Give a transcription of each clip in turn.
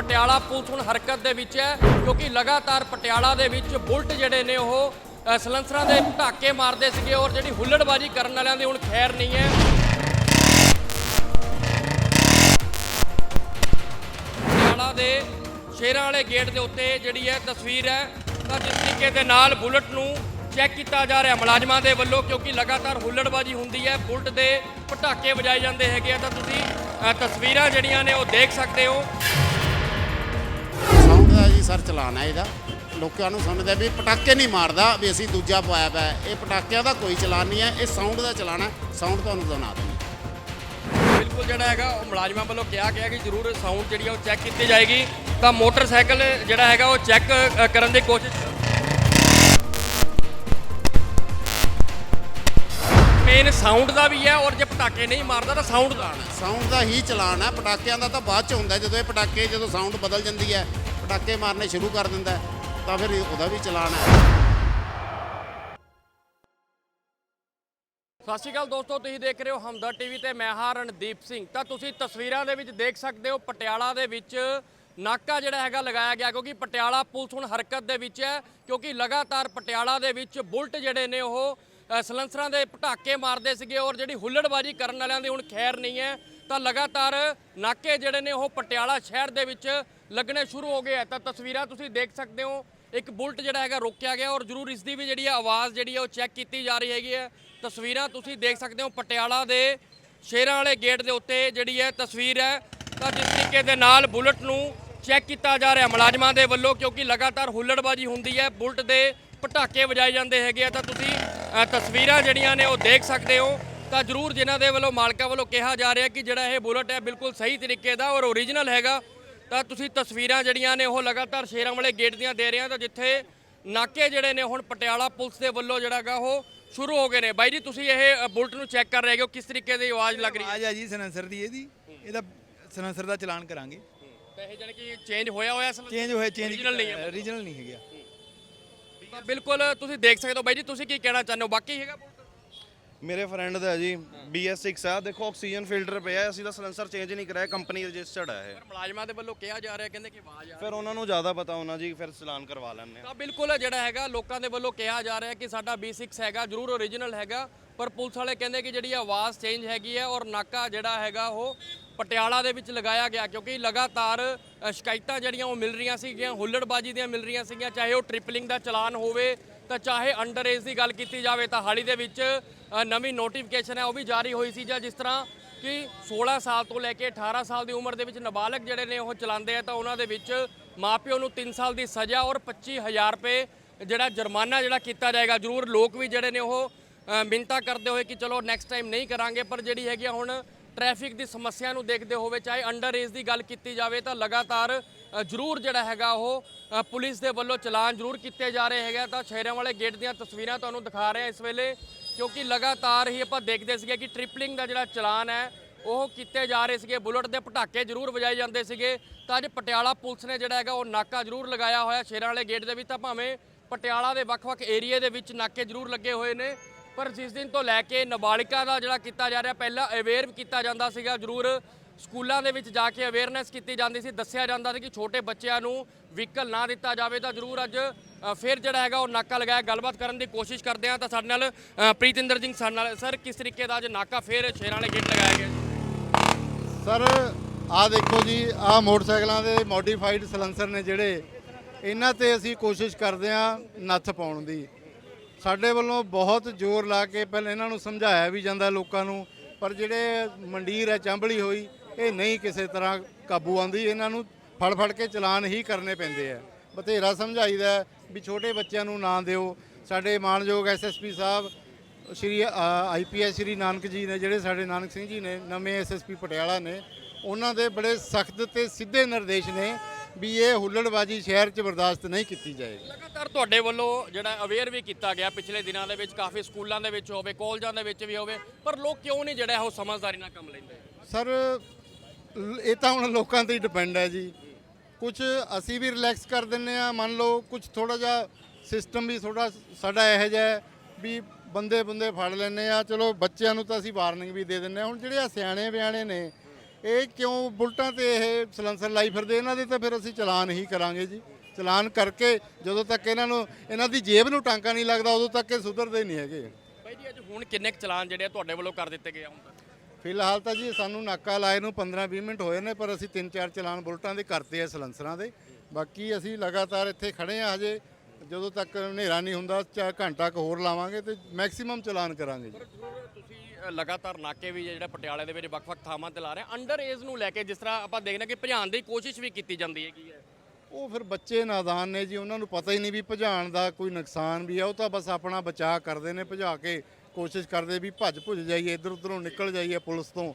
Patiala police ਹੁਣ ਹਰਕਤ ਦੇ ਵਿੱਚ ਹੈ, ਕਿਉਂਕਿ ਲਗਾਤਾਰ ਪਟਿਆਲਾ ਦੇ ਵਿੱਚ ਬੁਲਟ ਜਿਹੜੇ ਨੇ ਉਹ ਸਲੰਸਰਾਂ ਦੇ ਢਾਕੇ ਮਾਰਦੇ ਸੀਗੇ ਔਰ ਜਿਹੜੀ ਹੁੱਲੜਬਾਜੀ ਕਰਨ ਵਾਲਿਆਂ ਦੀ ਹੁਣ ਖੈਰ ਨਹੀਂ ਹੈ। ਪਟਿਆਲਾ ਦੇ ਸ਼ੇਰਾਂ ਵਾਲੇ ਗੇਟ ਦੇ ਉੱਤੇ ਜਿਹੜੀ ਹੈ ਤਸਵੀਰ ਹੈ, ਤਾਂ ਜਿਸ ਤਰੀਕੇ ਦੇ ਨਾਲ ਬੁਲਟ ਨੂੰ ਚੈੱਕ ਕੀਤਾ ਜਾ ਰਿਹਾ ਮੁਲਾਜ਼ਮਾਂ ਦੇ ਵੱਲੋਂ, ਕਿਉਂਕਿ ਲਗਾਤਾਰ ਹੁੱਲੜਬਾਜੀ ਹੁੰਦੀ ਹੈ, ਬੁਲਟ ਦੇ ਪਟਾਕੇ ਵਜਾਏ ਜਾਂਦੇ ਹੈਗੇ ਆ, ਤਾਂ ਤੁਸੀਂ ਤਸਵੀਰਾਂ ਜਿਹੜੀਆਂ ਨੇ ਉਹ ਦੇਖ ਸਕਦੇ ਹੋ। ਸਰ ਚਲਾਨ ਹੈ ਇਹਦਾ। ਲੋਕਾਂ ਨੂੰ ਸਮਝਦਾ ਵੀ ਪਟਾਕੇ ਨਹੀਂ ਮਾਰਦਾ ਵੀ ਅਸੀਂ ਦੂਜਾ ਪਾਇਆ ਪਿਆ ਹੈ। ਇਹ ਪਟਾਕਿਆਂ ਦਾ ਕੋਈ ਚਲਾਨ ਨਹੀਂ ਹੈ ਇਹ ਸਾਊਂਡ ਦਾ ਚਲਾਨ ਹੈ। ਸਾਊਂਡ ਤੁਹਾਨੂੰ ਸੁਣਾ ਦਿੰਦੇ। ਬਿਲਕੁਲ ਜਿਹੜਾ ਹੈਗਾ ਉਹ ਮੁਲਾਜ਼ਮਾਂ ਵੱਲੋਂ ਕਿਹਾ ਗਿਆ ਕਿ ਜ਼ਰੂਰ ਸਾਊਂਡ ਜਿਹੜੀ ਆ ਉਹ ਚੈੱਕ ਕੀਤੀ ਜਾਏਗੀ। ਤਾਂ ਮੋਟਰਸਾਈਕਲ ਜਿਹੜਾ ਹੈਗਾ ਉਹ ਚੈੱਕ ਕਰਨ ਦੀ ਕੋਸ਼ਿਸ਼ ਮੇਨ ਸਾਊਂਡ ਦਾ ਵੀ ਹੈ ਔਰ ਜੇ ਪਟਾਕੇ ਨਹੀਂ ਮਾਰਦਾ ਤਾਂ ਸਾਊਂਡ ਦਾ। ਸਾਊਂਡ ਦਾ ਹੀ ਚਲਾਨ ਹੈ। ਪਟਾਕਿਆਂ ਦਾ ਤਾਂ ਬਾਅਦ ਚ ਹੁੰਦਾ। ਜਦੋਂ ਇਹ ਪਟਾਕੇ ਜਦੋਂ ਸਾਊਂਡ ਬਦਲ ਜਾਂਦੀ ਹੈ ਪਟਾਕੇ ਮਾਰਨੇ ਸ਼ੁਰੂ ਕਰ ਦਿੰਦਾ ਤਾਂ ਫਿਰ ਉਹਦਾ ਵੀ ਚਲਾਨ ਹੈ। ਸਤਿ ਸ਼੍ਰੀ ਅਕਾਲ ਦੋਸਤੋ, ਤੁਸੀਂ ਦੇਖ ਰਹੇ ਹੋ ਹਮਦਰ ਟੀਵੀ ਤੇ ਮੈਂ ਹਾਂ ਰਣਦੀਪ ਸਿੰਘ। ਤਾਂ ਤੁਸੀਂ ਤਸਵੀਰਾਂ ਦੇ ਵਿੱਚ ਦੇਖ ਸਕਦੇ ਹੋ, ਪਟਿਆਲਾ ਦੇ ਵਿੱਚ ਨਾਕਾ ਜਿਹੜਾ ਹੈਗਾ ਲਗਾਇਆ ਗਿਆ, ਕਿਉਂਕਿ ਪਟਿਆਲਾ ਪੁਲਿਸ ਹੁਣ ਹਰਕਤ ਦੇ ਵਿੱਚ ਹੈ, ਕਿਉਂਕਿ ਲਗਾਤਾਰ ਪਟਿਆਲਾ ਦੇ ਵਿੱਚ ਬੁਲਟ ਜਿਹੜੇ ਨੇ ਉਹ ਸਲੰਸਰਾਂ ਦੇ ਪਟਾਕੇ ਮਾਰਦੇ ਸੀਗੇ ਔਰ ਜਿਹੜੀ ਹੁੱਲੜਬਾਜੀ ਕਰਨ ਵਾਲਿਆਂ ਦੀ ਹੁਣ ਖੈਰ ਨਹੀਂ ਹੈ। ਤਾਂ ਲਗਾਤਾਰ ਨਾਕੇ ਜਿਹੜੇ ਨੇ ਉਹ ਪਟਿਆਲਾ ਸ਼ਹਿਰ ਦੇ ਵਿੱਚ ਲੱਗਣੇ ਸ਼ੁਰੂ ਹੋ ਗਏ ਹੈ ਤਾਂ ਤਸਵੀਰਾਂ ਤੁਸੀਂ ਦੇਖ ਸਕਦੇ ਹੋ। ਇੱਕ ਬੁਲਟ ਜਿਹੜਾ ਹੈਗਾ ਰੋਕਿਆ ਗਿਆ ਔਰ ਜ਼ਰੂਰ ਇਸ ਦੀ ਵੀ ਜਿਹੜੀ ਆਵਾਜ਼ ਜਿਹੜੀ ਹੈ ਉਹ ਚੈੱਕ ਕੀਤੀ ਜਾ ਰਹੀ ਹੈਗੀ ਹੈ ਤਸਵੀਰਾਂ ਤੁਸੀਂ ਦੇਖ ਸਕਦੇ ਹੋ ਪਟਿਆਲਾ ਦੇ ਸ਼ੇਰਾਂ ਵਾਲੇ ਗੇਟ ਦੇ ਉੱਤੇ ਜਿਹੜੀ ਹੈ ਤਸਵੀਰ ਹੈ। ਤਾਂ ਜਿਸ ਤਰੀਕੇ ਦੇ ਨਾਲ ਬੁਲਟ ਨੂੰ ਚੈੱਕ ਕੀਤਾ ਜਾ ਰਿਹਾ ਮੁਲਾਜ਼ਮਾਂ ਦੇ ਵੱਲੋਂ ਕਿਉਂਕਿ ਲਗਾਤਾਰ ਹੁੱਲੜਬਾਜੀ ਹੁੰਦੀ ਹੈ। ਬੁਲਟ ਦੇ ਪਟਾਕੇ ਵਜਾਏ ਜਾਂਦੇ ਹੈਗੇ ਆ। ਤਾਂ ਤੁਸੀਂ ਤਸਵੀਰਾਂ ਜਿਹੜੀਆਂ ਨੇ ਉਹ ਦੇਖ ਸਕਦੇ ਹੋ। ਤਾਂ ਜ਼ਰੂਰ ਜਿਨ੍ਹਾਂ ਦੇ ਵੱਲੋਂ ਮਾਲਕਾਂ ਵੱਲੋਂ ਕਿਹਾ ਜਾ ਰਿਹਾ ਕਿ ਜਿਹੜਾ ਇਹ ਬੁਲਟ ਹੈ ਬਿਲਕੁਲ ਸਹੀ ਤਰੀਕੇ ਦਾ ਔਰ ਓਰੀਜਨਲ ਹੈਗਾ। ਤਾਂ ਤੁਸੀਂ ਤਸਵੀਰਾਂ ਜਿਹੜੀਆਂ ਨੇ ਉਹ ਲਗਾਤਾਰ ਸ਼ੇਰਾਂ ਵਾਲੇ ਗੇਟ ਦੀਆਂ ਦੇ ਰਹੇ ਆ ਤਾਂ ਜਿੱਥੇ ਨਾਕੇ ਜਿਹੜੇ ਨੇ ਹੁਣ ਪਟਿਆਲਾ ਪੁਲਿਸ ਦੇ ਵੱਲੋਂ ਜਿਹੜਾਗਾ ਉਹ ਸ਼ੁਰੂ ਹੋ ਗਏ ਨੇ। ਬਾਈ ਜੀ ਤੁਸੀਂ ਇਹ ਬੁਲਟ ਨੂੰ ਚੈੱਕ ਕਰ ਰਹੇ ਹੋ ਕਿਸ ਤਰੀਕੇ ਦੀ ਆਵਾਜ਼ ਲੱਗ ਰਹੀ ਹੈ? ਆਜ ਆ ਜੀ ਸਨੈਂਸਰ ਦੀ ਇਹਦੀ। ਇਹਦਾ ਸਨੈਂਸਰ ਦਾ ਚਲਾਨ ਕਰਾਂਗੇ। ਤਾਂ ਇਹ ਜਾਨੀ ਕਿ ਚੇਂਜ ਹੋਇਆ ਹੋਇਆ ਅਸਲ ਚੇਂਜ ਹੋਇਆ ਚੇਂਜ ਨਹੀਂ ਹੈ ਓਰੀਜਨਲ ਨਹੀਂ ਹੈਗਾ। ਤਾਂ ਬਿਲਕੁਲ ਤੁਸੀਂ ਦੇਖ ਸਕਦੇ ਹੋ। ਬਾਈ ਜੀ ਤੁਸੀਂ ਕੀ ਕਹਿਣਾ ਚਾਹੁੰਦੇ ਹੋ? ਬਾਕੀ ਹੈਗਾ ਮੇਰੇ ਫਰੈਂਡ ਦਾ ਜੀ BS6 ਆ। ਦੇਖੋ ਆਕਸੀਜਨ ਫਿਲਟਰ ਪਿਆ ਅਸੀਂ ਤਾਂ ਸਲੈਂਸਰ ਚੇਂਜ ਨਹੀਂ ਕਰਾਇਆ ਕੰਪਨੀ ਰਜਿਸਟਰਡ ਹੈ ਇਹ। ਪਰ ਮੁਲਾਜ਼ਮਾਂ ਦੇ ਵੱਲੋਂ ਕਿਹਾ ਜਾ ਰਿਹਾ ਕਹਿੰਦੇ ਕਿ ਆਵਾਜ਼ ਆ ਫਿਰ ਉਹਨਾਂ ਨੂੰ ਜ਼ਿਆਦਾ ਪਤਾ ਹੋਣਾ ਜੀ ਫਿਰ ਚਲਾਨ ਕਰਵਾ ਲੈਣੇ ਤਾਂ ਬਿਲਕੁਲ ਜਿਹੜਾ ਹੈਗਾ ਲੋਕਾਂ ਦੇ ਵੱਲੋਂ ਕਿਹਾ ਜਾ ਰਿਹਾ ਕਿ ਸਾਡਾ B6 ਹੈਗਾ ਜ਼ਰੂਰ ਓਰੀਜਨਲ ਹੈਗਾ ਪਰ ਪੁਲਿਸ ਵਾਲੇ ਕਹਿੰਦੇ ਕਿ ਜਿਹੜੀ ਆਵਾਜ਼ ਚੇਂਜ ਹੈਗੀ ਹੈ ਔਰ ਨਾਕਾ ਜਿਹੜਾ ਹੈਗਾ ਉਹ ਪਟਿਆਲਾ ਦੇ ਵਿੱਚ ਲਗਾਇਆ ਗਿਆ ਕਿਉਂਕਿ ਲਗਾਤਾਰ ਸ਼ਿਕਾਇਤਾਂ ਜਿਹੜੀਆਂ ਉਹ ਮਿਲ ਰਹੀਆਂ ਸੀਗੀਆਂ ਹੁੱਲੜਬਾਜੀ ਦੀਆਂ ਮਿਲ ਰਹੀਆਂ ਸੀਗੀਆਂ ਚਾਹੇ ਉਹ ਟ੍ਰਿਪਲਿੰਗ ਦਾ ਚਲਾਨ ਹੋਵੇ ਤਾਂ ਚਾਹੇ ਅੰਡਰ ਏਜ ਦੀ ਗੱਲ ਕੀਤੀ ਜਾਵੇ ਤਾਂ ਹਾਲੀ ਦੇ ਵਿੱਚ ਨਵੀਂ ਨੋਟੀਫਿਕੇਸ਼ਨ ਹੈ ਉਹ ਵੀ ਜਾਰੀ ਹੋਈ ਸੀ ਜਾਂ ਜਿਸ ਤਰ੍ਹਾਂ ਕਿ 16 ਸਾਲ ਤੋਂ ਲੈ ਕੇ 18 ਸਾਲ ਦੀ ਉਮਰ ਦੇ ਵਿੱਚ ਨਾਬਾਲਗ ਜਿਹੜੇ ਨੇ ਉਹ ਚਲਾਉਂਦੇ ਆ ਤਾਂ ਉਹਨਾਂ ਦੇ ਵਿੱਚ ਮਾਪਿਓ ਨੂੰ 3 ਸਾਲ ਦੀ ਸਜ਼ਾ ਔਰ 25000 ਰੁਪਏ ਜਿਹੜਾ ਜੁਰਮਾਨਾ ਜਿਹੜਾ ਕੀਤਾ ਜਾਏਗਾ ਜ਼ਰੂਰ ਲੋਕ ਵੀ ਜਿਹੜੇ ਨੇ ਉਹ ਅ, ਕਰਦੇ ਹੋਏ ਕਿ ਚਲੋ ਨੈਕਸਟ ਟਾਈਮ ਨਹੀਂ ਕਰਾਂਗੇ ਪਰ ਜਿਹੜੀ ਹੈਗੀ ਆ ਹੁਣ ਟ੍ਰੈਫਿਕ ਦੀ ਸਮੱਸਿਆ ਨੂੰ ਦੇਖਦੇ ਹੋਵੇ ਚਾਹੇ ਅੰਡਰ ਏਜ ਦੀ ਗੱਲ ਕੀਤੀ ਜਾਵੇ ਤਾਂ ਲਗਾਤਾਰ ਜ਼ਰੂਰ ਜਿਹੜਾ ਹੈਗਾ ਉਹ ਪੁਲਿਸ ਦੇ ਵੱਲੋਂ ਚਲਾਨ ਜ਼ਰੂਰ ਕੀਤੇ ਜਾ ਰਹੇ ਹੈਗੇ ਆ। ਤਾਂ ਸ਼ਹਿਰਾਂ ਵਾਲੇ ਗੇਟ ਦੀਆਂ ਤਸਵੀਰਾਂ ਤੁਹਾਨੂੰ ਦਿਖਾ ਰਹੇ ਹਾਂ ਇਸ ਵੇਲੇ ਕਿਉਂਕਿ ਲਗਾਤਾਰ ਹੀ ਆਪਾਂ ਦੇਖਦੇ ਸੀਗੇ ਕਿ ਟ੍ਰਿਪਲਿੰਗ ਦਾ ਜਿਹੜਾ ਚਲਾਨ ਹੈ, ਉਹ ਕੀਤੇ ਜਾ ਰਹੇ ਸੀਗੇ। ਬੁਲਟ ਦੇ ਪਟਾਕੇ ਜ਼ਰੂਰ ਵਜਾਏ ਜਾਂਦੇ ਸੀਗੇ। ਤਾਂ ਅੱਜ ਪਟਿਆਲਾ ਪੁਲਿਸ ਨੇ ਜਿਹੜਾ ਹੈਗਾ, ਉਹ ਨਾਕਾ ਜ਼ਰੂਰ ਲਗਾਇਆ ਹੋਇਆ। ਸ਼ੇਰਾਂ ਵਾਲੇ ਗੇਟ ਦੇ ਵਿੱਚ ਤਾਂ ਭਾਵੇਂ ਪਟਿਆਲਾ ਦੇ ਵੱਖ-ਵੱਖ ਏਰੀਏ ਦੇ ਵਿੱਚ ਨਾਕੇ ਜ਼ਰੂਰ ਲੱਗੇ ਹੋਏ ਨੇ, ਪਰ ਜਿਸ ਦਿਨ ਤੋਂ ਲੈ ਕੇ ਨਾਬਾਲਿਗਾ ਦਾ ਜਿਹੜਾ ਕੀਤਾ ਜਾ ਰਿਹਾ, ਪਹਿਲਾਂ ਅਵੇਅਰ ਕੀਤਾ ਜਾਂਦਾ ਸੀਗਾ ਜ਼ਰੂਰ। ਸਕੂਲਾਂ ਦੇ ਵਿੱਚ ਜਾ ਕੇ ਅਵੇਅਰਨੈਸ ਕੀਤੀ ਜਾਂਦੀ ਸੀ ਦੱਸਿਆ ਜਾਂਦਾ ਸੀ ਕਿ ਛੋਟੇ ਬੱਚਿਆਂ ਨੂੰ ਵਹੀਕਲ ਨਾ ਦਿੱਤਾ ਜਾਵੇ ਤਾਂ ਜ਼ਰੂਰ ਅੱਜ ਫਿਰ ਜਿਹੜਾ ਹੈਗਾ ਉਹ ਨਾਕਾ ਲਗਾਇਆ। ਗੱਲਬਾਤ ਕਰਨ ਦੀ ਕੋਸ਼ਿਸ਼ ਕਰਦੇ ਹਾਂ ਤਾਂ ਸਾਡੇ ਨਾਲ ਅ, ਪ੍ਰੀਤਿੰਦਰ ਸਿੰਘ ਸਾਡੇ ਨਾਲ। ਸਰ ਕਿਸ ਤਰੀਕੇ ਦਾ ਅੱਜ ਨਾਕਾ ਫਿਰ ਸ਼ੇਰਾਂ ਵਾਲੇ ਗੇਟ ਲਗਾਇਆ ਗਿਆ? ਸਰ ਆ ਦੇਖੋ ਜੀ ਆ ਮੋਟਰਸਾਈਕਲਾਂ ਦੇ ਮੋਡੀਫਾਈਡ ਸਲੈਂਸਰ ਨੇ ਜਿਹੜੇ ਇਹਨਾਂ ਤੇ ਅਸੀਂ ਕੋਸ਼ਿਸ਼ ਕਰਦੇ ਆ ਨੱਥ ਪਾਉਣ ਦੀ। ਸਾਡੇ ਵੱਲੋਂ ਬਹੁਤ ਜ਼ੋਰ ਲਾ ਕੇ ਪਹਿਲਾਂ ਇਹਨਾਂ ਨੂੰ ਸਮਝਾਇਆ ਵੀ ਜਾਂਦਾ ਲੋਕਾਂ ਨੂੰ ਪਰ ਜਿਹੜੇ ਮੰਡੀਰ ਹੈ ਚੰਬਲੀ ਹੋਈ ਇਹ ਨਹੀਂ ਕਿਸੇ ਤਰ੍ਹਾਂ ਕਾਬੂ ਆਉਂਦੀ ਇਹਨਾਂ ਨੂੰ ਫੜ ਫੜ ਕੇ ਚਲਾਨ ਹੀ ਕਰਨੇ ਪੈਂਦੇ ਆ। ਬਥੇਰਾ ਸਮਝਾਈਦਾ ਵੀ ਛੋਟੇ ਬੱਚਿਆਂ ਨੂੰ ਨਾ ਦਿਓ। ਸਾਡੇ ਮਾਨਯੋਗ ਐਸਐਸਪੀ ਸਾਹਿਬ ਸ਼੍ਰੀ ਆਈਪੀਐਸ ਸ਼੍ਰੀ ਨਾਨਕ ਜੀ ਨੇ ਜਿਹੜੇ ਸਾਡੇ ਨਾਨਕ ਸਿੰਘ ਜੀ ਨੇ ਨਵੇਂ ਐਸਐਸਪੀ ਪਟਿਆਲਾ ਨੇ ਉਹਨਾਂ ਦੇ ਬੜੇ ਸਖਤ ਤੇ ਸਿੱਧੇ ਨਿਰਦੇਸ਼ ਨੇ ਵੀ ਇਹ ਹੁੱਲੜਬਾਜੀ ਸ਼ਹਿਰ 'ਚ ਬਰਦਾਸ਼ਤ ਨਹੀਂ ਕੀਤੀ ਜਾਏਗੀ। ਲਗਾਤਾਰ ਤੁਹਾਡੇ ਵੱਲੋਂ ਜਿਹੜਾ ਅਵੇਅਰ ਵੀ ਕੀਤਾ ਗਿਆ ਪਿਛਲੇ ਦਿਨਾਂ ਦੇ ਵਿੱਚ ਕਾਫੀ ਸਕੂਲਾਂ ਦੇ ਵਿੱਚ ਹੋਵੇ ਕਾਲਜਾਂ ਦੇ ਵਿੱਚ ਵੀ ਹੋਵੇ ਪਰ ਲੋਕ ਕਿਉਂ ਨਹੀਂ ਜਿਹੜਾ ਉਹ ਸਮਝਦਾਰੀ ਨਾਲ ਕੰਮ ਲੈਂਦੇ? ਸਰ ਲ- ਇਹ ਤਾਂ ਹੁਣ ਲੋਕਾਂ ਤੇ ਹੀ ਡਿਪੈਂਡ ਹੈ ਜੀ। ਕੁਝ ਅਸੀਂ ਵੀ ਰਿਲੈਕਸ ਕਰ ਦਿੰਨੇ ਆ ਮੰਨ ਲਓ ਕੁਝ ਥੋੜਾ ਜਿਹਾ ਸਿਸਟਮ ਵੀ ਥੋੜਾ ਸਾਡਾ ਇਹੋ ਜਿਹਾ ਹੈ ਵੀ ਬੰਦੇ ਬੰਦੇ ਫੜ ਲੈਨੇ ਆ ਚਲੋ ਬੱਚਿਆਂ ਨੂੰ ਤਾਂ ਅਸੀਂ ਵਾਰਨਿੰਗ ਵੀ ਦੇ ਦਿੰਨੇ ਆ ਹੁਣ ਜਿਹੜੇ ਆ ਸਿਆਣੇ ਬਿਆਣੇ ਨੇ, ਇਹ ਕਿਉਂ ਬੁਲਟਾਂ ਤੇ ਇਹ ਸਲੈਂਸਰ ਲਾਈ ਫਿਰਦੇ? ਇਹਨਾਂ ਦੇ ਤਾਂ ਫਿਰ ਅਸੀਂ ਚਲਾਨ ਹੀ ਕਰਾਂਗੇ ਜੀ। ਚਲਾਨ ਕਰਕੇ ਜਦੋਂ ਤੱਕ ਇਹਨਾਂ ਨੂੰ, ਇਹਨਾਂ ਦੀ ਜੇਬ ਨੂੰ ਟਾਂਕਾ ਨਹੀਂ ਲੱਗਦਾ, ਉਦੋਂ ਤੱਕ ਇਹ ਸੁਧਰਦੇ ਨਹੀਂ ਹੈਗੇ। ਬਾਈ ਜੀ, ਅੱਜ ਹੁਣ ਕਿੰਨੇ ਕੁ ਚਲਾਨ ਜਿਹੜੇ ਆ ਤੁਹਾਡੇ ਵੱਲੋਂ ਕਰ ਦਿੱਤੇ ਗਏ ਆ ਹੁਣ ਤੱਕ? ਫਿਲਹਾਲ ਤਾਂ ਜੀ ਸਾਨੂੰ ਨਾਕਾ ਲਾਏ ਨੂੰ 15-20 ਮਿੰਟ ਹੋਏ ਨੇ ਪਰ ਅਸੀਂ ਤਿੰਨ ਚਾਰ ਚਲਾਨ ਬੁਲਟਾਂ ਦੇ ਕਰਤੇ ਆ ਸਲੈਂਸਰਾਂ ਦੇ। ਬਾਕੀ ਅਸੀਂ ਲਗਾਤਾਰ ਇੱਥੇ ਖੜੇ ਆ ਹਜੇ। ਜਦੋਂ ਤੱਕ ਹਨੇਰਾ ਨਹੀਂ ਹੁੰਦਾ ਚਾਰ ਘੰਟਾ ਕੁ ਹੋਰ ਲਾਵਾਂਗੇ ਤੇ ਮੈਕਸਿਮਮ ਚਲਾਨ ਕਰਾਂਗੇ ਜੀ। ਤੁਸੀਂ ਲਗਾਤਾਰ ਨਾਕੇ ਵੀ ਜਿਹੜਾ ਪਟਿਆਲੇ ਦੇ ਵਿੱਚ ਵੱਖ-ਵੱਖ ਥਾਵਾਂ ਤੇ ਲਾ ਰਹੇ ਅੰਡਰ ਏਜ ਨੂੰ ਲੈ ਕੇ ਜਿਸ ਤਰ੍ਹਾਂ ਆਪਾਂ ਦੇਖਦੇ ਹਾਂ ਕਿ ਭਜਾਉਣ ਦੀ ਕੋਸ਼ਿਸ਼ ਵੀ ਕੀਤੀ ਜਾਂਦੀ ਹੈਗੀ ਹੈ। ਉਹ ਫਿਰ ਬੱਚੇ ਨਾਦਾਨ ਨੇ ਜੀ ਉਹਨਾਂ ਨੂੰ ਪਤਾ ਹੀ ਨਹੀਂ ਵੀ ਭਜਾਣ ਦਾ ਕੋਈ ਨੁਕਸਾਨ ਵੀ ਆ ਉਹ ਤਾਂ ਬਸ ਆਪਣਾ ਬਚਾਅ ਕਰਦੇ ਨੇ ਭਜਾ ਕੇ ਕੋਸ਼ਿਸ਼ ਕਰਦੇ ਵੀ ਭੱਜ ਭੁੱਜ ਜਾਈਏ ਇੱਧਰ ਉੱਧਰੋਂ ਨਿਕਲ ਜਾਈਏ ਪੁਲਿਸ ਤੋਂ।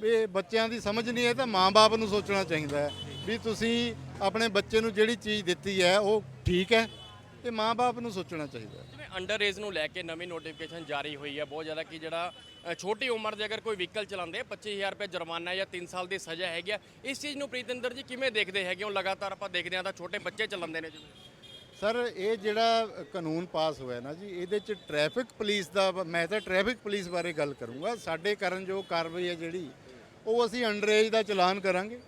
ਵੀ ਬੱਚਿਆਂ ਦੀ ਸਮਝ ਨਹੀਂ ਹੈ ਤਾਂ ਮਾਂ-ਬਾਪ ਨੂੰ ਸੋਚਣਾ ਚਾਹੀਦਾ ਹੈ ਵੀ ਤੁਸੀਂ ਆਪਣੇ ਬੱਚੇ ਨੂੰ ਜਿਹੜੀ ਚੀਜ਼ ਦਿੱਤੀ ਹੈ ਉਹ ਠੀਕ ਹੈ ਇਹ ਮਾਂ-ਬਾਪ ਨੂੰ ਸੋਚਣਾ ਚਾਹੀਦਾ ਜਿਵੇਂ ਅੰਡਰ ਏਜ ਨੂੰ ਲੈ ਕੇ ਨਵੀਂ ਨੋਟੀਫਿਕੇਸ਼ਨ ਜਾਰੀ ਹੋਈ ਹੈ ਬਹੁਤ ਜ਼ਿਆਦਾ ਕਿ ਜਿਹੜਾ ਅ, ਛੋਟੀ ਉਮਰ ਦੇ ਅਗਰ ਕੋਈ ਵਹੀਕਲ ਚਲਾਉਂਦੇ 25000 ਰੁਪਏ ਜੁਰਮਾਨਾ ਜਾਂ 3 ਸਾਲ ਦੀ ਸਜ਼ਾ ਹੈਗੀ ਆ ਇਸ ਚੀਜ਼ ਨੂੰ ਪ੍ਰੀਤਿੰਦਰ ਜੀ ਕਿਵੇਂ ਦੇਖਦੇ ਹੈਗੇ ਹੋ? ਲਗਾਤਾਰ ਆਪਾਂ ਦੇਖਦੇ ਹਾਂ ਤਾਂ ਛੋਟੇ ਬੱਚੇ ਚਲਾਉਂਦੇ ਨੇ ਜਿਵੇਂ। ਸਰ ਇਹ ਜਿਹੜਾ ਕਾਨੂੰਨ ਪਾਸ ਹੋਇਆ ਨਾ ਜੀ ਇਹਦੇ ਚ ਟ੍ਰੈਫਿਕ ਪੁਲਿਸ ਦਾ ਮੈਂ ਤਾਂ ਟ੍ਰੈਫਿਕ ਪੁਲਿਸ ਬਾਰੇ ਗੱਲ ਕਰੂੰਗਾ। ਸਾਡੇ ਕਰਨ ਜੋ ਕਾਰਵਾਈ ਹੈ ਜਿਹੜੀ ਉਹ ਅਸੀਂ ਅੰਡਰੇਜ ਦਾ ਚਲਾਨ ਕਰਾਂਗੇ।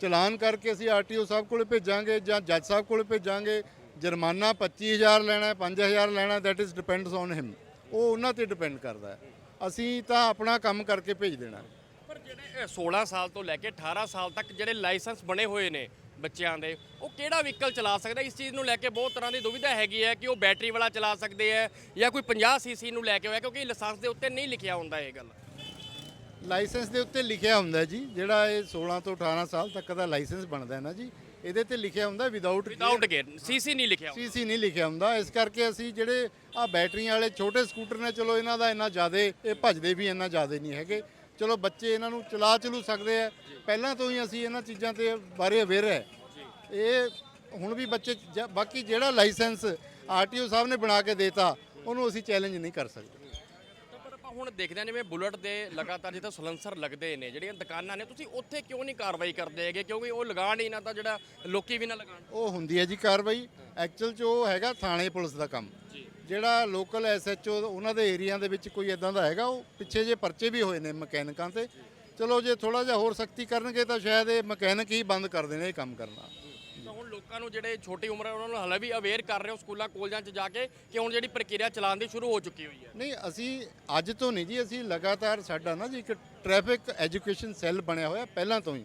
ਚਲਾਨ ਕਰਕੇ ਅਸੀਂ ਆਰਟੀਓ ਸਾਹਿਬ ਕੋਲ ਭੇਜਾਂਗੇ ਜਾਂ ਜੱਜ ਸਾਹਿਬ ਕੋਲ ਭੇਜਾਂਗੇ। ਜੁਰਮਾਨਾ 25000 ਲੈਣਾ ਹੈ 5000 ਲੈਣਾ that is depends on him ਉਹ ਉਹਨਾਂ ਤੇ ਡਿਪੈਂਡ ਕਰਦਾ ਹੈ। ਅਸੀਂ ਤਾਂ ਆਪਣਾ ਕੰਮ ਕਰਕੇ ਭੇਜ ਦੇਣਾ। ਪਰ ਜਿਹੜੇ ਅ, 16 ਸਾਲ ਤੋਂ ਲੈ ਕੇ 18 ਸਾਲ ਤੱਕ ਜਿਹੜੇ ਲਾਇਸੈਂਸ ਬਣੇ ਹੋਏ ਨੇ ਬੱਚਿਆਂ ਦੇ ਉਹ ਕਿਹੜਾ ਵਹੀਕਲ ਚਲਾ ਸਕਦਾ? ਇਸ ਚੀਜ਼ ਨੂੰ ਲੈ ਕੇ ਬਹੁਤ ਤਰ੍ਹਾਂ ਦੀ ਦੁਵਿਧਾ ਹੈਗੀ ਹੈ ਕਿ ਉਹ ਬੈਟਰੀ ਵਾਲਾ ਚਲਾ ਸਕਦੇ ਹੈ ਜਾਂ ਕੋਈ 50 ਸੀਸੀ ਨੂੰ ਲੈ ਕੇ ਹੋਇਆ ਕਿਉਂਕਿ ਲਾਇਸੈਂਸ ਦੇ ਉੱਤੇ ਨਹੀਂ ਲਿਖਿਆ ਹੁੰਦਾ ਇਹ ਗੱਲ। ਲਾਇਸੈਂਸ ਦੇ ਉੱਤੇ ਲਿਖਿਆ ਹੁੰਦਾ ਜੀ ਜਿਹੜਾ ਇਹ 16 ਤੋਂ 18 ਸਾਲ ਤੱਕ ਦਾ ਲਾਇਸੈਂਸ ਬਣਦਾ ਹੈ ਨਾ ਜੀ ਇਹਦੇ ਤੇ ਲਿਖਿਆ ਹੁੰਦਾ ਵਿਦਆਊਟ ਵਿਦਆਊਟ ਗੇਅਰ ਸੀਸੀ ਨਹੀਂ ਲਿਖਿਆ ਹੁੰਦਾ। ਸੀਸੀ ਨਹੀਂ ਲਿਖਿਆ ਹੁੰਦਾ ਇਸ ਕਰਕੇ ਅਸੀਂ ਜਿਹੜੇ ਆ ਬੈਟਰੀਆਂ ਵਾਲੇ ਛੋਟੇ ਸਕੂਟਰ ਨੇ ਚਲੋ ਇਹਨਾਂ ਦਾ ਇੰਨਾ ਜ਼ਿਆਦਾ ਇਹ ਭੱਜਦੇ ਵੀ ਇੰਨਾ ਜ਼ਿਆਦਾ ਨਹੀਂ ਹੈਗੇ। ਚਲੋ ਬੱਚੇ ਇਹਨਾਂ ਨੂੰ ਚਲਾ ਚਲੂ ਸਕਦੇ ਆ। ਪਹਿਲਾਂ ਤੋਂ ਹੀ ਅਸੀਂ ਇਹਨਾਂ ਚੀਜ਼ਾਂ ਤੇ ਬਾਰੇ ਅਵੇਅਰ ਹੈ ਇਹ ਹੁਣ ਵੀ ਬੱਚੇ ਜ- ਬਾਕੀ ਜਿਹੜਾ ਲਾਇਸੈਂਸ ਆਰਟੀਓ ਸਾਹਿਬ ਨੇ ਬਣਾ ਕੇ ਦੇਤਾ ਉਹਨੂੰ ਅਸੀਂ ਚੈਲੰਜ ਨਹੀਂ ਕਰ ਸਕਦੇ। ਤਾਂ ਪਰ ਆਪਾਂ ਹੁਣ ਦੇਖਦੇ ਹਾਂ ਜਿਵੇਂ ਬੁਲਟ ਦੇ ਲਗਾਤਾਰ ਜਿੱਥੇ ਸਲੈਂਸਰ ਲੱਗਦੇ ਨੇ ਜਿਹੜੀਆਂ ਦੁਕਾਨਾਂ ਨੇ ਤੁਸੀਂ ਉੱਥੇ ਕਿਉਂ ਨਹੀਂ ਕਾਰਵਾਈ ਕਰਦੇ ਹੈਗੇ? ਕਿਉਂਕਿ ਉਹ ਲਗਾਣ ਹੀ ਨਾ ਤਾਂ ਜਿਹੜਾ ਲੋਕੀ ਵੀ ਨਾ ਲਗਾਣ ਉਹ ਹੁੰਦੀ ਹੈ ਜੀ ਕਾਰਵਾਈ। ਐਕਚੁਅਲ ਚ ਉਹ ਹੈਗਾ ਥਾਣੇ ਪੁਲਿਸ ਦਾ ਕੰਮ। ਜਿਹੜਾ ਲੋਕਲ ਐਸਐਚਓ ਉਹਨਾਂ ਦੇ ਏਰੀਆ ਦੇ ਵਿੱਚ ਕੋਈ ਇਦਾਂ ਦਾ ਹੈਗਾ ਉਹ ਪਿੱਛੇ ਜੇ ਪਰਚੇ ਵੀ ਹੋਏ ਨੇ ਮਕੈਨਿਕਾਂ ਤੇ। ਚਲੋ ਜੇ ਥੋੜਾ ਜਿਹਾ ਹੋਰ ਸਖਤੀ ਕਰਨਗੇ ਤਾਂ ਸ਼ਾਇਦ ਇਹ ਮਕੈਨਿਕ ਹੀ ਬੰਦ ਕਰ ਦੇਣੇ ਇਹ ਕੰਮ ਕਰਨਾ। ਤਾਂ ਹੁਣ ਲੋਕਾਂ ਨੂੰ ਜਿਹੜੇ ਛੋਟੀ ਉਮਰ ਹੈ ਉਹਨਾਂ ਨੂੰ ਹਲੇ ਵੀ ਅਵੇਅਰ ਕਰ ਰਹੇ ਹੋ ਸਕੂਲਾਂ ਕਾਲਜਾਂ 'ਚ ਜਾ ਕੇ ਕਿ ਹੁਣ ਜਿਹੜੀ ਪ੍ਰਕਿਰਿਆ ਚਲਾਉਣ ਦੀ ਸ਼ੁਰੂ ਹੋ ਚੁੱਕੀ ਹੋਈ ਹੈ। ਨਹੀਂ ਅਸੀਂ ਅੱਜ ਤੋਂ ਨਹੀਂ ਜੀ ਅਸੀਂ ਲਗਾਤਾਰ ਸਾਡਾ ਨਾ ਜੀ ਇੱਕ ਟ੍ਰੈਫਿਕ ਐਜੂਕੇਸ਼ਨ ਸੈੱਲ ਬਣਿਆ ਹੋਇਆ ਪਹਿਲਾਂ ਤੋਂ ਹੀ।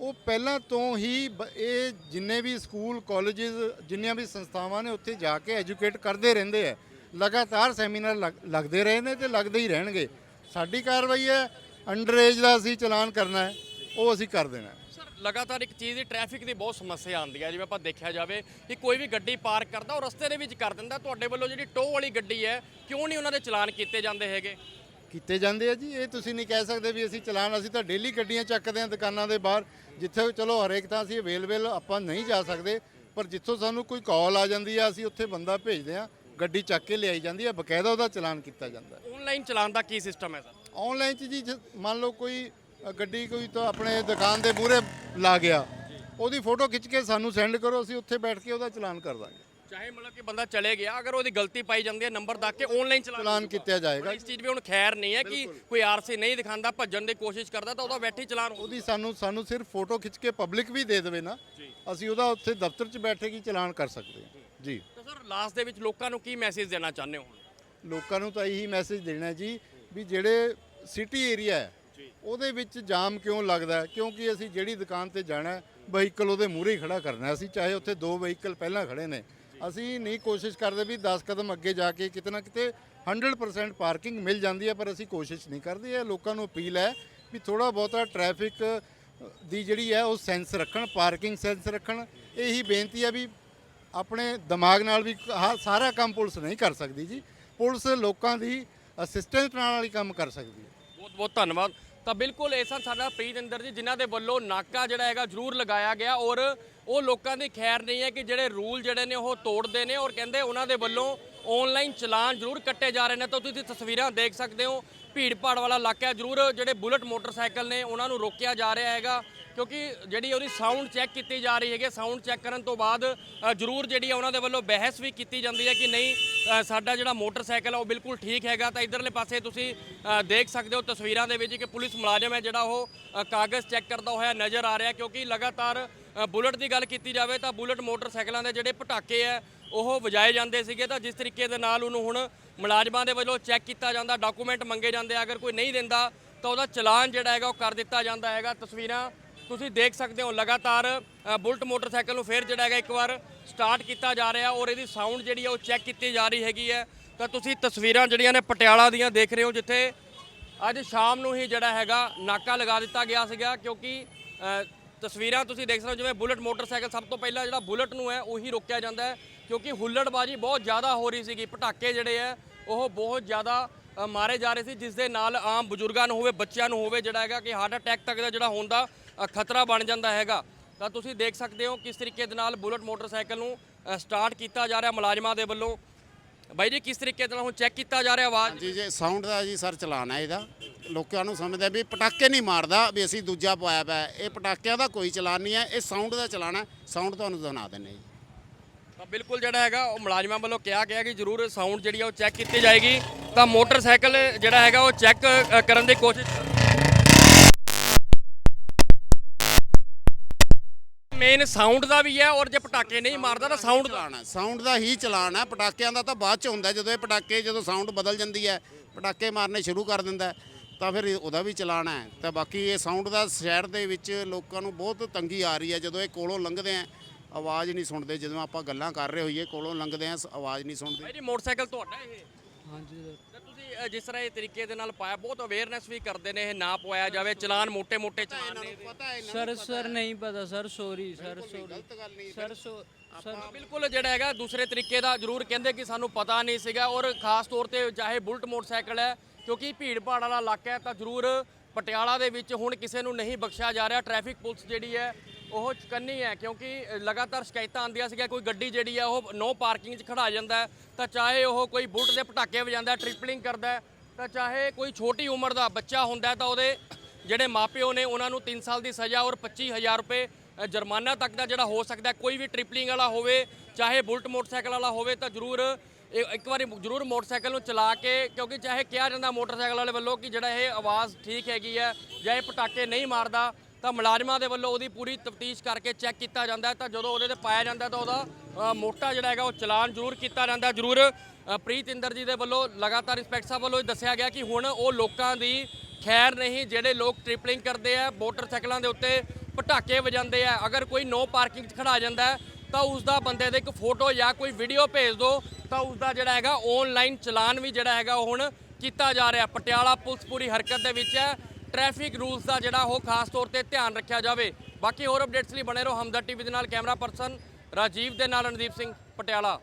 ਉਹ ਪਹਿਲਾਂ ਤੋਂ ਹੀ ਬ- ਇਹ ਜਿੰਨੇ ਵੀ ਸਕੂਲ, ਕਾਲਜਸ, ਜਿੰਨੀਆਂ ਵੀ ਸੰਸਥਾਵਾਂ ਨੇ ਉੱਥੇ ਜਾ ਕੇ ਐਜੂਕੇਟ ਕਰਦੇ ਰਹਿੰਦੇ ਆ। ਲਗਾਤਾਰ ਸੈਮੀਨਾਰ ਲੱਗ- ਲੱਗਦੇ ਰਹੇ ਨੇ ਤੇ ਲੱਗਦੇ ਹੀ ਰਹਿਣਗੇ। ਸਾਡੀ ਕਾਰਵਾਈ ਹੈ ਅੰਡਰ ਏਜ ਦਾ ਅਸੀਂ ਚਲਾਨ ਕਰਨਾ ਹੈ, ਉਹ ਅਸੀਂ ਕਰ ਦੇਣਾ ਹੈ। ਸਰ, ਲਗਾਤਾਰ ਇੱਕ ਚੀਜ਼ ਦੀ ਟ੍ਰੈਫਿਕ ਦੀ ਬਹੁਤ ਸਮੱਸਿਆ ਆਉਂਦੀ ਹੈ, ਜਿਵੇਂ ਆਪਾਂ ਦੇਖਿਆ ਜਾਵੇ ਕਿ ਕੋਈ ਵੀ ਗੱਡੀ ਪਾਰਕ ਕਰਦਾ ਉਹ ਰਸਤੇ ਦੇ ਵਿੱਚ ਕਰ ਦਿੰਦਾ। ਤੁਹਾਡੇ ਵੱਲੋਂ ਜਿਹੜੀ ਟੋ ਵਾਲੀ ਗੱਡੀ ਹੈ, ਕਿਉਂ ਨਹੀਂ ਉਹਨਾਂ ਦੇ ਚਲਾਨ ਕੀਤੇ ਜਾਂਦੇ ਹੈਗੇ? ਕੀਤੇ ਜਾਂਦੇ ਆ ਜੀ। ਇਹ ਤੁਸੀਂ ਨਹੀਂ ਕਹਿ ਸਕਦੇ ਵੀ ਅਸੀਂ ਚਲਾਨ ਅਸੀਂ ਤਾਂ ਡੇਲੀ ਗੱਡੀਆਂ ਚੱਕਦੇ ਆ ਦੁਕਾਨਾਂ ਦੇ ਬਾਹਰ। ਜਿੱਥੇ ਚਲੋ ਹਰੇਕ ਤਾਂ ਅਸੀਂ ਅਵੇਲੇਬਲ ਆਪਾਂ ਨਹੀਂ ਜਾ ਸਕਦੇ ਪਰ ਜਿੱਥੋਂ ਸਾਨੂੰ ਕੋਈ ਕਾਲ ਆ ਜਾਂਦੀ ਆ ਅਸੀਂ ਉੱਥੇ ਬੰਦਾ ਭੇਜਦੇ ਆ ਗੱਡੀ ਚੱਕ ਕੇ ਲਿਆਈ ਜਾਂਦੀ ਆ ਬਕਾਇਦਾ ਉਹਦਾ ਚਲਾਨ ਕੀਤਾ ਜਾਂਦਾ। ਆਨਲਾਈਨ ਚਲਾਨ ਦਾ ਕੀ ਸਿਸਟਮ ਹੈ ਸਰ? ਆਨਲਾਈਨ ਚ ਜੀ ਜ- ਮੰਨ ਲਓ ਕੋਈ ਗੱਡੀ ਕੋਈ ਤਾਂ ਆਪਣੇ ਦੁਕਾਨ ਦੇ ਮੂਹਰੇ ਲਾ ਗਿਆ ਉਹਦੀ ਫੋਟੋ ਖਿੱਚ ਕੇ ਸਾਨੂੰ ਸੈਂਡ ਕਰੋ ਅਸੀਂ ਉੱਥੇ ਬੈਠ ਕੇ ਉਹਦਾ ਚਲਾਨ ਕਰ ਦਾਂਗੇ। ਚਾਹੇ ਮਤਲਬ ਕਿ ਬੰਦਾ ਚਲੇ ਗਿਆ ਅਗਰ ਉਹਦੀ ਗਲਤੀ ਪਾਈ ਜਾਂਦੀ ਹੈ ਨੰਬਰ ਦੱਸ ਕੇ ਆਨਲਾਈਨ ਚਲਾਨ ਕੀਤਾ ਜਾਏਗਾ। ਇਸ ਚੀਜ਼ ਵੀ ਹੁਣ ਖੈਰ ਨਹੀਂ ਹੈ ਕਿ ਕੋਈ ਆਰਸੀ ਨਹੀਂ ਦਿਖਾਉਂਦਾ ਭੱਜਣ ਦੀ ਕੋਸ਼ਿਸ਼ ਕਰਦਾ ਤਾਂ ਉਹਦਾ ਬੈਠੀ ਚਲਾਨ ਉਹਦੀ ਸਾਨੂੰ ਸਾਨੂੰ ਸਿਰਫ ਫੋਟੋ ਖਿੱਚ ਕੇ ਪਬਲਿਕ ਵੀ ਦੇ ਦੇਵੇ ਨਾ ਅਸੀਂ ਉਹਦਾ ਉੱਥੇ ਦਫ਼ਤਰ 'ਚ ਬੈਠੇ ਕੀ ਚਲਾਨ ਕਰ ਸਕਦੇ ਹਾਂ। ਜੀ। ਤਾਂ ਸਰ ਲਾਸਟ ਦੇ ਵਿੱਚ ਲੋਕਾਂ ਨੂੰ ਕੀ ਮੈਸੇਜ ਦੇਣਾ ਚਾਹੁੰਦੇ ਹੋ ਲੋਕਾਂ ਨੂੰ ਤਾਂ ਇਹੀ ਮੈਸੇਜ ਦੇਣਾ ਜੀ ਵੀ ਜਿਹੜੇ ਸਿਟੀ ਏਰੀਆ ਹੈ ਉਹਦੇ ਵਿੱਚ ਜਾਮ ਕਿਉਂ ਲੱਗਦਾ? ਕਿਉਂਕਿ ਅਸੀਂ ਜਿਹੜੀ ਦੁਕਾਨ ਤੇ ਜਾਣਾ ਵਹੀਕਲ ਉਹਦੇ ਮੂਹਰੇ ਹੀ ਖੜਾ ਕਰਨਾ ਹੈ। ਅਸੀਂ ਚਾਹੇ ਉੱਥੇ ਦੋ ਵਹੀਕਲ ਪਹਿਲਾਂ ਖੜੇ ਨੇ ਅਸੀਂ ਨਹੀਂ ਕੋਸ਼ਿਸ਼ ਕਰਦੇ ਵੀ 10 ਕਦਮ ਅੱਗੇ ਜਾ ਕੇ ਕਿਤੇ ਨਾ ਕਿਤੇ 100% ਪਾਰਕਿੰਗ ਮਿਲ ਜਾਂਦੀ ਹੈ, ਪਰ ਅਸੀਂ ਕੋਸ਼ਿਸ਼ ਨਹੀਂ ਕਰਦੇ। ਇਹ ਲੋਕਾਂ ਨੂੰ ਅਪੀਲ ਹੈ ਵੀ ਥੋੜਾ ਬਹੁਤਾ ਟ੍ਰੈਫਿਕ ਦੀ ਜਿਹੜੀ ਹੈ, ਉਹ ਸੈਂਸ ਰੱਖਣ ਪਾਰਕਿੰਗ ਸੈਂਸ ਰੱਖਣ। ਇਹੀ ਬੇਨਤੀ ਹੈ ਵੀ ਆਪਣੇ ਦਿਮਾਗ ਨਾਲ ਵੀ ਆਹ ਸਾਰਾ ਕੰਮ ਪੁਲਿਸ ਨਹੀਂ ਕਰ ਸਕਦੀ ਜੀ। ਪੁਲਿਸ ਲੋਕਾਂ ਦੀ ਅਸਿਸਟੈਂਸ ਨਾਲ ਹੀ ਕੰਮ ਕਰ ਸਕਦੀ ਹੈ। ਬਹੁਤ ਬਹੁਤ ਧੰਨਵਾਦ। ਤਾਂ ਬਿਲਕੁਲ ਇਹ ਸਨ ਸਾਡਾ ਪ੍ਰੀਤ ਇੰਦਰ ਜੀ, ਜਿਨ੍ਹਾਂ ਦੇ ਵੱਲੋਂ ਨਾਕਾ ਜਿਹੜਾ ਹੈਗਾ ਜ਼ਰੂਰ ਲਗਾਇਆ ਗਿਆ ਔਰ ਉਹ ਲੋਕਾਂ ਦੀ ਖੈਰ ਨਹੀਂ ਹੈ ਕਿ ਜਿਹੜੇ ਰੂਲ ਜਿਹੜੇ ਨੇ ਉਹ ਤੋੜਦੇ ਨੇ ਔਰ ਕਹਿੰਦੇ ਉਹਨਾਂ ਦੇ ਵੱਲੋਂ ਆਨਲਾਈਨ ਚਲਾਨ ਜ਼ਰੂਰ ਕੱਟੇ ਜਾ ਰਹੇ ਨੇ। ਤਾਂ ਤੁਸੀਂ ਤਸਵੀਰਾਂ ਦੇਖ ਸਕਦੇ ਹੋ। ਭੀੜ ਭਾੜ ਵਾਲਾ ਇਲਾਕਾ ਜ਼ਰੂਰ ਜਿਹੜੇ ਬੁਲਟ ਮੋਟਰਸਾਈਕਲ ਨੇ ਉਹਨਾਂ ਨੂੰ ਰੋਕਿਆ ਜਾ ਰਿਹਾ ਹੈਗਾ। ਕਿਉਂਕਿ ਜਿਹੜੀ ਉਹਦੀ ਸਾਊਂਡ ਚੈੱਕ ਕੀਤੀ ਜਾ ਰਹੀ ਹੈਗੀ ਸਾਊਂਡ ਚੈੱਕ ਕਰਨ ਤੋਂ ਬਾਅਦ ਜ਼ਰੂਰ ਜਿਹੜੀ ਆ ਉਹਨਾਂ ਦੇ ਵੱਲੋਂ ਬਹਿਸ ਵੀ ਕੀਤੀ ਜਾਂਦੀ ਹੈ ਕਿ ਨਹੀਂ ਸਾਡਾ ਜਿਹੜਾ ਮੋਟਰਸਾਈਕਲ ਆ ਉਹ ਬਿਲਕੁਲ ਠੀਕ ਹੈਗਾ। ਤਾਂ ਇਧਰਲੇ ਪਾਸੇ ਤੁਸੀਂ ਦੇਖ ਸਕਦੇ ਹੋ ਤਸਵੀਰਾਂ ਦੇ ਵਿੱਚ ਕਿ ਪੁਲਿਸ ਮੁਲਾਜ਼ਮ ਹੈ ਜਿਹੜਾ ਉਹ ਕਾਗਜ਼ ਚੈੱਕ ਕਰਦਾ ਹੋਇਆ ਨਜ਼ਰ ਆ ਰਿਹਾ ਕਿਉਂਕਿ ਲਗਾਤਾਰ ਬੁਲਟ ਦੀ ਗੱਲ ਕੀਤੀ ਜਾਵੇ ਤਾਂ ਬੁਲਟ ਮੋਟਰਸਾਈਕਲਾਂ ਦੇ ਜਿਹੜੇ ਪਟਾਕੇ ਆ, ਉਹ ਵਜਾਏ ਜਾਂਦੇ ਸੀਗੇ ਤਾਂ ਜਿਸ ਤਰੀਕੇ ਦੇ ਨਾਲ ਉਹਨੂੰ ਹੁਣ ਮੁਲਾਜ਼ਮਾਂ ਦੇ ਵੱਲੋਂ ਚੈੱਕ ਕੀਤਾ ਜਾਂਦਾ, ਡਾਕੂਮੈਂਟ ਮੰਗੇ ਜਾਂਦੇ ਆ, ਅਗਰ ਕੋਈ ਨਹੀਂ ਦਿੰਦਾ ਤਾਂ ਉਹਦਾ ਚਲਾਨ ਜਿਹੜਾ ਹੈਗਾ ਉਹ ਕਰ ਦਿੱਤਾ ਜਾਂਦਾ ਹੈਗਾ। ਤਸਵੀਰਾਂ ਤੁਸੀਂ ਦੇਖ ਸਕਦੇ ਹੋ ਲਗਾਤਾਰ ਬੁਲਟ ਮੋਟਰਸਾਈਕਲ ਨੂੰ ਫੇਰ ਜਿਹੜਾ ਹੈਗਾ ਇੱਕ ਵਾਰ ਸਟਾਰਟ ਕੀਤਾ ਜਾ ਰਿਹਾ ਔਰ ਇਹਦੀ ਸਾਊਂਡ ਜਿਹੜੀ ਹੈ ਉਹ ਚੈੱਕ ਕੀਤੀ ਜਾ ਰਹੀ ਹੈਗੀ ਹੈ। ਤਾਂ ਤੁਸੀਂ ਤਸਵੀਰਾਂ ਜਿਹੜੀਆਂ ਨੇ ਪਟਿਆਲਾ ਦੀਆਂ ਦੇਖ ਰਹੇ ਹੋ, ਜਿੱਥੇ ਅੱਜ ਸ਼ਾਮ ਨੂੰ ਹੀ ਜਿਹੜਾ ਹੈਗਾ ਨਾਕਾ ਲਗਾ ਦਿੱਤਾ ਗਿਆ ਸੀਗਾ ਕਿਉਂਕਿ ਤਸਵੀਰਾਂ ਤੁਸੀਂ ਦੇਖ ਸਕਦੇ ਹੋ, ਜਿਵੇਂ ਬੁਲਟ ਮੋਟਰਸਾਈਕਲ ਸਭ ਤੋਂ ਪਹਿਲਾਂ ਜਿਹੜਾ ਬੁਲਟ ਨੂੰ ਹੈ, ਉਹੀ ਰੋਕਿਆ ਜਾਂਦਾ ਹੈ, ਕਿਉਂਕਿ ਹੁੱਲੜਬਾਜੀ ਬਹੁਤ ਜ਼ਿਆਦਾ ਹੋ ਰਹੀ ਸੀਗੀ। ਪਟਾਕੇ ਜਿਹੜੇ ਹੈ, ਉਹ ਬਹੁਤ ਜ਼ਿਆਦਾ ਮਾਰੇ ਜਾ ਰਹੇ ਸੀ, ਜਿਸ ਦੇ ਨਾਲ ਆਮ ਬਜ਼ੁਰਗਾਂ ਨੂੰ ਹੋਵੇ, ਬੱਚਿਆਂ ਨੂੰ ਹੋਵੇ, ਜਿਹੜਾ ਹੈਗਾ ਕਿ ਹਾਰਟ ਅਟੈਕ ਤੱਕ ਦਾ ਜਿਹੜਾ ਹੋਣ ਦਾ ਖਤਰਾ ਬਣ ਜਾਂਦਾ ਹੈਗਾ। ਤਾਂ ਤੁਸੀਂ ਦੇਖ ਸਕਦੇ ਹੋ ਕਿਸ ਤਰੀਕੇ ਦੇ ਨਾਲ ਬੁਲਟ ਮੋਟਰਸਾਈਕਲ ਨੂੰ ਸਟਾਰਟ ਕੀਤਾ ਜਾ ਰਿਹਾ ਮੁਲਾਜ਼ਮਾਂ ਦੇ ਵੱਲੋਂ। ਬਾਈ ਜੀ ਕਿਸ ਤਰੀਕੇ ਨਾਲ ਹੁਣ ਚੈੱਕ ਕੀਤਾ ਜਾ ਰਿਹਾ ਆਵਾਜ਼? ਜੀ ਜੇ ਸਾਊਂਡ ਦਾ ਜੀ ਸਰ ਚਲਾਨ ਹੈ ਇਹਦਾ। ਲੋਕਾਂ ਨੂੰ ਸਮਝਦੇ ਵੀ ਪਟਾਕੇ ਨਹੀਂ ਮਾਰਦਾ ਵੀ ਅਸੀਂ ਦੂਜਾ ਪਾਇਆ ਪਿਆ ਇਹ ਪਟਾਕਿਆਂ ਦਾ ਕੋਈ ਚਲਾਨ ਨਹੀਂ ਹੈ ਇਹ ਸਾਊਂਡ ਦਾ ਚਲਾਨ ਹੈ। ਸਾਊਂਡ ਤੁਹਾਨੂੰ ਸੁਣਾ ਦਿੰਦੇ ਜੀ। ਤਾਂ ਬਿਲਕੁਲ ਜਿਹੜਾ ਹੈਗਾ ਉਹ ਮੁਲਾਜ਼ਮਾਂ ਵੱਲੋਂ ਕਿਹਾ ਗਿਆ ਕਿ ਜ਼ਰੂਰ ਸਾਊਂਡ ਜਿਹੜੀ ਆ ਉਹ ਚੈੱਕ ਕੀਤੀ ਜਾਏਗੀ। ਤਾਂ ਮੋਟਰਸਾਈਕਲ ਜਿਹੜਾ ਹੈਗਾ ਉਹ ਚੈੱਕ ਕਰਨ ਦੀ ਕੋਸ਼ਿਸ਼ ਮੇਨ ਸਾਊਂਡ ਦਾ ਵੀ ਹੈ ਔਰ ਜੇ ਪਟਾਕੇ ਨਹੀਂ ਮਾਰਦਾ ਤਾਂ ਸਾਊਂਡ ਦਾ। ਚਲਾਨ ਹੈ ਸਾਊਂਡ ਦਾ ਹੀ ਚਲਾਨ ਹੈ ਪਟਾਕਿਆਂ ਦਾ ਤਾਂ ਬਾਅਦ ਚ ਹੁੰਦਾ ਜਦੋਂ ਇਹ ਪਟਾਕੇ ਜਦੋਂ ਸਾਊਂਡ ਬਦਲ ਜਾਂਦੀ ਹੈ ਪਟਾਕੇ ਮਾਰਨੇ ਸ਼ੁਰੂ ਕਰ ਦਿੰਦਾ ਤਾਂ ਫਿਰ ਉਹਦਾ ਵੀ ਚਲਾਨ ਹੈ। ਤਾਂ ਬਾਕੀ ਇਹ ਸਾਊਂਡ ਦਾ ਸ਼ਹਿਰ ਦੇ ਵਿੱਚ ਲੋਕਾਂ ਨੂੰ ਬਹੁਤ ਤੰਗੀ ਆ ਰਹੀ ਹੈ ਜਦੋਂ ਇਹ ਕੋਲੋਂ ਲੰਘਦੇ ਆ ਆਵਾਜ਼ ਨਹੀਂ ਸੁਣਦੇ। ਜਦੋਂ ਆਪਾਂ ਗੱਲਾਂ ਕਰ ਰਹੇ ਹੋਈਏ ਕੋਲੋਂ ਲੰਘਦੇ ਆ ਆਵਾਜ਼ ਨਹੀਂ ਸੁਣਦੇ। ਭਾਈ ਜੀ ਮੋਟਰਸਾਈਕਲ ਤੁਹਾਡਾ ਇਹ? ਹਾਂਜੀ। ਸਰ ਤਾਂ ਤੁਸੀਂ ਜਿਸ ਤਰ੍ਹਾਂ ਇਹ ਤਰੀਕੇ ਦੇ ਨਾਲ ਪਾਇਆ ਬਹੁਤ ਅਵੇਅਰਨੈਸ ਵੀ ਕਰਦੇ ਨੇ ਇਹ ਨਾ ਪਵਾਇਆ ਜਾਵੇ ਚਲਾਨ ਮੋٹے-ਮੋٹے ਚਲਾਨ ਨੇ ਸਰ ਸਰ ਨਹੀਂ ਪਤਾ sir sorry sir sorry sir so sir ਬਿਲਕੁਲ ਜਿਹੜਾ ਹੈਗਾ ਦੂਸਰੇ ਤਰੀਕੇ ਦਾ ਜ਼ਰੂਰ ਕਹਿੰਦੇ ਕਿ ਸਾਨੂੰ ਪਤਾ ਨਹੀਂ ਸੀਗਾ ਔਰ ਖਾਸ ਤੌਰ ਤੇ ਚਾਹੇ ਬੁਲਟ ਮੋਟਰਸਾਈਕਲ ਹੈ ਕਿਉਂਕਿ ਭੀੜ ਭਾੜ ਵਾਲਾ ਇਲਾਕਾ ਹੈ ਤਾਂ ਜ਼ਰੂਰ ਪਟਿਆਲਾ ਦੇ ਵਿੱਚ ਹੁਣ ਕਿਸੇ ਨੂੰ ਨਹੀਂ ਬਖਸ਼ਿਆ ਜਾ ਰਿਹਾ। ਟ੍ਰੈਫਿਕ ਪੁਲਿਸ ਜਿਹੜੀ ਹੈ ਉਹ ਚਕੰਨੀ ਹੈ, ਕਿਉਂਕਿ ਲਗਾਤਾਰ ਸ਼ਿਕਾਇਤਾਂ ਆਉਂਦੀਆਂ ਸੀਗੀਆਂ, ਕੋਈ ਗੱਡੀ ਜਿਹੜੀ ਹੈ ਉਹ ਨੋ ਪਾਰਕਿੰਗ 'ਚ ਖੜਾ ਜਾਂਦਾ ਤਾਂ ਚਾਹੇ ਉਹ ਕੋਈ ਬੁਲਟ ਦੇ ਪਟਾਕੇ ਵਜਾਉਂਦਾ ਟ੍ਰਿਪਲਿੰਗ ਕਰਦਾ ਤਾਂ ਚਾਹੇ ਕੋਈ ਛੋਟੀ ਉਮਰ ਦਾ ਬੱਚਾ ਹੁੰਦਾ ਤਾਂ ਉਹਦੇ ਜਿਹੜੇ ਮਾਪਿਓ ਨੇ, ਉਹਨਾਂ ਨੂੰ 3 ਸਾਲ ਦੀ ਸਜ਼ਾ ਔਰ 25000 ਰੁਪਏ ਜੁਰਮਾਨਾ ਤੱਕ ਦਾ ਜਿਹੜਾ ਹੋ ਸਕਦਾ ਕੋਈ ਵੀ ਟ੍ਰਿਪਲਿੰਗ ਵਾਲਾ ਹੋਵੇ, ਚਾਹੇ ਬੁਲਟ ਮੋਟਰਸਾਈਕਲ ਵਾਲਾ ਹੋਵੇ, ਤਾਂ ਜ਼ਰੂਰ, ਇਹ ਇੱਕ ਵਾਰੀ ਜ਼ਰੂਰ ਮੋਟਰਸਾਈਕਲ ਨੂੰ ਚਲਾ ਕੇ, ਕਿਉਂਕਿ ਚਾਹੇ ਕਿਹਾ ਜਾਂਦਾ ਮੋਟਰਸਾਈਕਲ ਵਾਲੇ ਵੱਲੋਂ ਕਿ ਜਿਹੜਾ ਇਹ ਆਵਾਜ਼ ਠੀਕ ਹੈਗੀ ਹੈ ਜਾਂ ਇਹ ਪਟਾਕੇ ਨਹੀਂ ਮਾਰਦਾ ਤਾਂ ਮੁਲਾਜ਼ਮਾਂ ਦੇ ਵੱਲੋਂ ਉਹਦੀ ਪੂਰੀ ਤਫਤੀਸ਼ ਕਰਕੇ ਚੈੱਕ ਕੀਤਾ ਜਾਂਦਾ ਤਾਂ ਜਦੋਂ ਉਹਦੇ ਤੇ ਪਾਇਆ ਜਾਂਦਾ ਤਾਂ ਉਹਦਾ ਮੋਟਾ ਜਿਹੜਾ ਹੈਗਾ ਉਹ ਚਲਾਨ ਜ਼ਰੂਰ ਕੀਤਾ ਜਾਂਦਾ ਜ਼ਰੂਰ ਪ੍ਰੀਤ ਇੰਦਰ ਜੀ ਦੇ ਵੱਲੋਂ ਲਗਾਤਾਰ ਇੰਸਪੈਕਟਰ ਸਾਹਿਬ ਵੱਲੋਂ ਇਹ ਦੱਸਿਆ ਗਿਆ ਕਿ ਹੁਣ ਉਹ ਲੋਕਾਂ ਦੀ ਖੈਰ ਨਹੀਂ, ਜਿਹੜੇ ਲੋਕ ਟ੍ਰਿਪਲਿੰਗ ਕਰਦੇ ਆ, ਮੋਟਰਸਾਈਕਲਾਂ ਦੇ ਉੱਤੇ ਪਟਾਕੇ ਵਜਾਉਂਦੇ ਆ, ਅਗਰ ਕੋਈ ਨੋ ਪਾਰਕਿੰਗ 'ਚ ਖੜਾ ਜਾਂਦਾ ਤਾਂ ਉਸ ਦਾ ਬੰਦੇ ਦੇ ਇੱਕ ਫੋਟੋ ਜਾਂ ਕੋਈ ਵੀਡੀਓ ਭੇਜ ਦਿਓ, ਤਾਂ ਉਸ ਦਾ ਜਿਹੜਾ ਹੈਗਾ ਆਨਲਾਈਨ ਚਲਾਨ ਵੀ ਜਿਹੜਾ ਹੈਗਾ ਉਹ ਹੁਣ ਕੀਤਾ ਜਾ ਰਿਹਾ। ਪਟਿਆਲਾ ਪੁਲਿਸ ਪੂਰੀ ਹਰਕਤ ਦੇ ਵਿੱਚ ਹੈ। ਟ੍ਰੈਫਿਕ ਰੂਲਸ ਦਾ ਜਿਹੜਾ ਉਹ ਖਾਸ ਤੌਰ ਤੇ ਧਿਆਨ ਰੱਖਿਆ ਜਾਵੇ। ਬਾਕੀ ਹੋਰ ਅਪਡੇਟਸ ਲਈ ਬਣੇ ਰਹੋ ਹਮਦਰ ਟੀਵੀ ਦੇ ਨਾਲ ਕੈਮਰਾ ਪਰਸਨ ਰਾਜੀਵ ਦੇ ਨਾਲ ਰਣਦੀਪ ਸਿੰਘ ਪਟਿਆਲਾ।